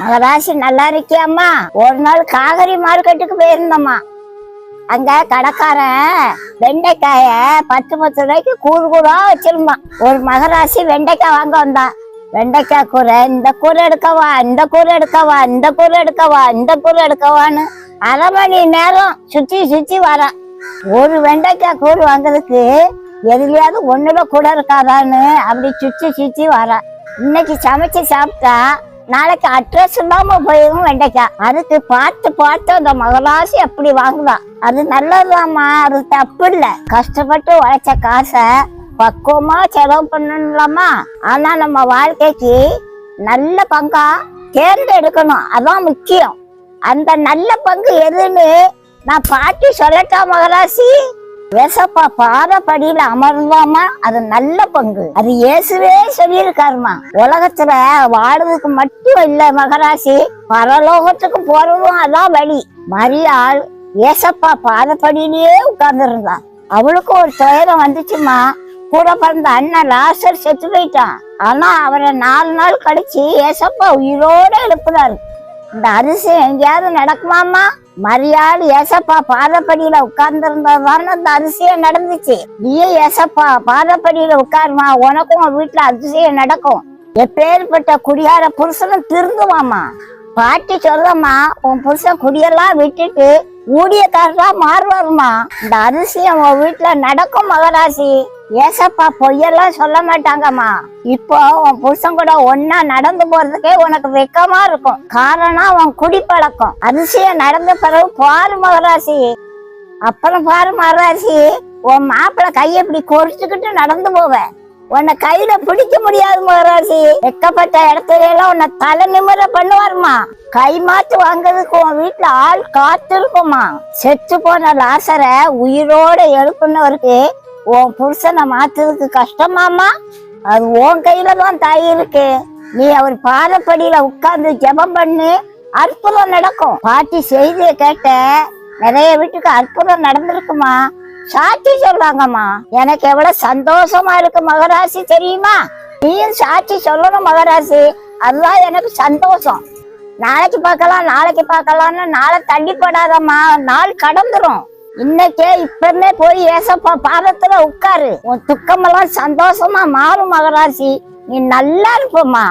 மகராசி நல்லா இருக்கியாம்மா? ஒரு நாள் காகரி மார்க்கெட்டுக்கு போயிருந்தம்மா. அங்க கடைக்காரன் வெண்டைக்காய பத்து பத்து ரூபாய்க்கு கூறு கூட வச்சிருந்தான். ஒரு மகராசி வெண்டைக்காய் வாங்க வந்தான் வெண்டைக்காய் கூரை இந்த கூரை எடுக்கவா இந்த கூரை எடுக்கவா இந்த கூரை எடுக்கவா இந்த கூரை எடுக்கவான்னு அரை மணி நேரம் சுத்தி சுத்தி வரான். ஒரு வெண்டைக்காய் கூறு வாங்குறதுக்கு எதுலயாவது ஒண்ணுல கூட இருக்காதான்னு அப்படி சுத்தி சுத்தி வரான். இன்னைக்கு சமைச்சு சாப்பிட்டா நாளைக்கு அட்ரஸ் இல்லாம போயிடும் வெண்டைக்காய். அதுக்கு பார்த்து பார்த்து அந்த மகராசி அப்படி வாங்கலாம் அது நல்லதுதாம்மா அது தப்பு இல்ல. கஷ்டப்பட்டு உழைச்ச காசை பக்குவமா செலவு பண்ணலாமா ஆனா நம்ம வாழ்க்கைக்கு நல்ல பங்கா தேர்ந்தெடுக்கணும். அதான் முக்கியம். அந்த நல்ல பங்கு எதுன்னு நான் பாட்டி சொல்லட்டா மகராசி? வெசப்பா பாதப்படியில அமர்ந்தாமா அது நல்ல பங்கு. அது இயேசுவே சொல்லியிருக்காருமா. உலகத்துல வாழ்றதுக்கு மட்டும் இல்ல மகராசி. பரலோகத்துக்கு போறதும் அதான் வழி. மரியாள் ஏசப்பா பாதப்படியிலேயே உட்கார்ந்து அவளுக்கு ஒரு துயரம் வந்துச்சுமா? கூட பிறந்த அண்ணன் லாசர் செத்து போயிட்டான். ஆனா அவரை நாலு நாள் கழிச்சு ஏசப்பா உயிரோட எழுப்புனாரு. இந்த அரிசி எங்கேயாவது நடக்குமாமா மரியாள் ஏசப்பா பாதப்படியில உட்கார்ந்துருந்ததான அந்த அதிசயம் நடந்துச்சு. நீயே ஏசப்பா பாதப்படியில உட்காருமா உனக்கும் உன் வீட்டுல அதிசயம் நடக்கும். எப்பேற்பட்ட குடியார புருஷனும் திருந்துவாமா பாட்டி சொல்லம்மா உன் புருஷன் குடியெல்லாம் விட்டுட்டு ஊழியக்காரரா மாறுவாருமா இந்த அதிசயம் உன் வீட்டுல நடக்கும் மகராசி. ஏசப்பா பொய்யெல்லாம் சொல்ல மாட்டாங்கம்மா. இப்போ உன் புருஷன் கூட ஒன்னா நடந்து போறதுக்கே உனக்கு வெக்கமா இருக்கும். காரணம் உன் குடிப்பழக்கம். அதிசயம் நடந்த பிறகு பாரு மகராசி. அப்புறம் பாரு மகராசி உன் மாப்பிள்ளை கையை இப்படி கொறிச்சுக்கிட்டு நடந்து போவேன் உன்னை கையில பிடிக்க முடியாது மகராசி. வெக்கப்பட்ட இடத்துல எல்லாம் உன்னை தலை நிமிர பண்ணுவாருமா கை மாத்து வாங்குறதுக்கு உன் வீட்டுல ஆள் காத்திருக்குமா செத்து போன லாசரை உயிரோட எழுப்புனவருக்கு உன் புருஷனை மாத்துறதுக்கு கஷ்டமாமா அது உன் கையில தான் தாய் இருக்கு. நீ அவர் பாதப்படியில உட்கார்ந்து ஜெபம் பண்ணு அற்புதம் நடக்கும். பாட்டி செய்தியை கேட்ட நிறைய வீட்டுக்கு அற்புதம் நடந்திருக்குமா? சாட்சி சொல்றாங்கம்மா எனக்கு எவ்வளவு சந்தோஷமா இருக்கு மகராசி தெரியுமா? நீயும் சாட்சி சொல்லணும் மகராசி. அதுதான் எனக்கு சந்தோஷம். நாளைக்கு பார்க்கலாம் நாளைக்கு பார்க்கலாம்னு நாளை தள்ளி போடாதம்மா. நாள் கடந்துரும். இன்னைக்கே இப்பமே போய் ஏசப்பா பாதத்துல உட்காரு. உன் துக்கமெல்லாம் சந்தோஷமா மாறும் மகராசி. நீ நல்லா இருப்பமா